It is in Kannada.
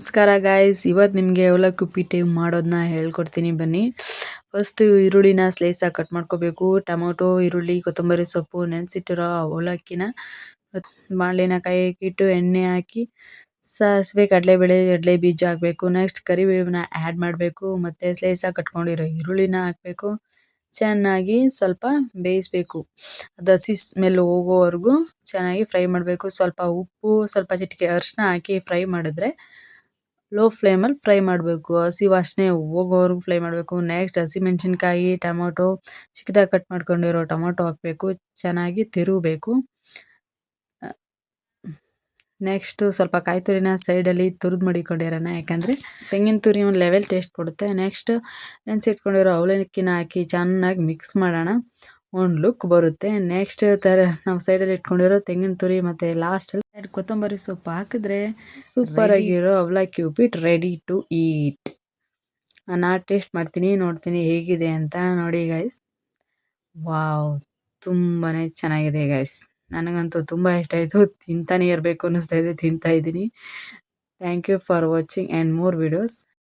ನಮಸ್ಕಾರ ಗಾಯ್ಸ್ ಇವತ್ತು ನಿಮಗೆ ಅವಲಕ್ಕಿ ಉಪ್ಪಿಟ್ಟು ಮಾಡೋದನ್ನ ಹೇಳ್ಕೊಡ್ತೀನಿ ಬನ್ನಿ. ಫಸ್ಟು ಈರುಳ್ಳಿನ ಸ್ಲೈಸಾಗಿ ಕಟ್ ಮಾಡ್ಕೋಬೇಕು. ಟೊಮೊಟೊ, ಈರುಳ್ಳಿ, ಕೊತ್ತಂಬರಿ ಸೊಪ್ಪು ನೆನೆಸಿಟ್ಟಿರೋ ಅವಲಕ್ಕಿನ ಬಾಣಲಿನ ಕಾಯಿ ಇಟ್ಟು ಎಣ್ಣೆ ಹಾಕಿ ಸಾಸಿವೆ, ಕಡಲೆಬೇಳೆ ಕಡಲೆ ಬೀಜ ಹಾಕಬೇಕು. ನೆಕ್ಸ್ಟ್ ಕರಿಬೇವನ್ನ ಆ್ಯಡ್ ಮಾಡಬೇಕು. ಮತ್ತು ಸ್ಲೈಸಾಗಿ ಕಟ್ಕೊಂಡಿರೋ ಈರುಳ್ಳಿನ ಹಾಕಬೇಕು. ಚೆನ್ನಾಗಿ ಸ್ವಲ್ಪ ಬೇಯಿಸಬೇಕು. ಅದು ಹಸಿ ಸ್ಮೆಲ್ ಹೋಗೋವರೆಗೂ ಚೆನ್ನಾಗಿ ಫ್ರೈ ಮಾಡಬೇಕು. ಸ್ವಲ್ಪ ಉಪ್ಪು, ಸ್ವಲ್ಪ ಚಿಟಿಕೆ ಅರಿಶಿನ ಹಾಕಿ ಫ್ರೈ ಮಾಡಿದ್ರೆ ಲೋ ಫ್ಲೇಮಲ್ಲಿ ಫ್ರೈ ಮಾಡಬೇಕು. ಹಸಿ ವಾಸನೆ ಹೋಗೋವರೆಗೂ ಫ್ರೈ ಮಾಡಬೇಕು. ನೆಕ್ಸ್ಟ್ ಹಸಿಮೆಣಸಿನ್ಕಾಯಿ ಟೊಮೊಟೊ, ಚಿಕ್ಕದಾಗಿ ಕಟ್ ಮಾಡ್ಕೊಂಡಿರೋ ಟೊಮೊಟೊ ಹಾಕಬೇಕು. ಚೆನ್ನಾಗಿ ತಿರುಗಬೇಕು. ನೆಕ್ಸ್ಟು ಸ್ವಲ್ಪ ಕಾಯಿ ತುರಿನ ಸೈಡಲ್ಲಿ ತುರಿದು ಮಡಿಕೊಂಡಿರೋಣ. ಯಾಕಂದರೆ ತೆಂಗಿನ ತುರಿ ಒಂದು ಲೆವೆಲ್ ಟೇಸ್ಟ್ ಕೊಡುತ್ತೆ. ನೆಕ್ಸ್ಟ್ ನೆನೆಸಿಟ್ಕೊಂಡಿರೋ ಅವಲಕ್ಕಿನ ಹಾಕಿ ಚೆನ್ನಾಗಿ ಮಿಕ್ಸ್ ಮಾಡೋಣ. ಒಂದು ಲುಕ್ ಬರುತ್ತೆ. ನೆಕ್ಸ್ಟ್ ಥರ ನಾವು ಸೈಡಲ್ಲಿ ಇಟ್ಕೊಂಡಿರೋ ತೆಂಗಿನ ತುರಿ ಮತ್ತು ಲಾಸ್ಟಲ್ಲಿ ಎರಡು ಕೊತ್ತಂಬರಿ ಸೊಪ್ಪು ಹಾಕಿದ್ರೆ ಸೂಪರ್ ಆಗಿರೋ ಅವಲಕ್ಕಿ ಉಪ್ಪಿಟ್ಟು ರೆಡಿ ಟು ಈಟ್ ನಾನು ಟೇಸ್ಟ್ ಮಾಡ್ತೀನಿ ನೋಡ್ತೀನಿ ಹೇಗಿದೆ ಅಂತ ನೋಡಿ ಗೈಸ್ ವಾವ್ ತುಂಬಾ ಚೆನ್ನಾಗಿದೆ ಗೈಸ್ ನನಗಂತೂ ತುಂಬ ಇಷ್ಟ ಆಯಿತು. ತಿಂತಾನೆ ಇರಬೇಕು ಅನ್ನಿಸ್ತಾ ಇದೆ ತಿಂತಾ ಇದ್ದೀನಿ. Thank you for watching and more videos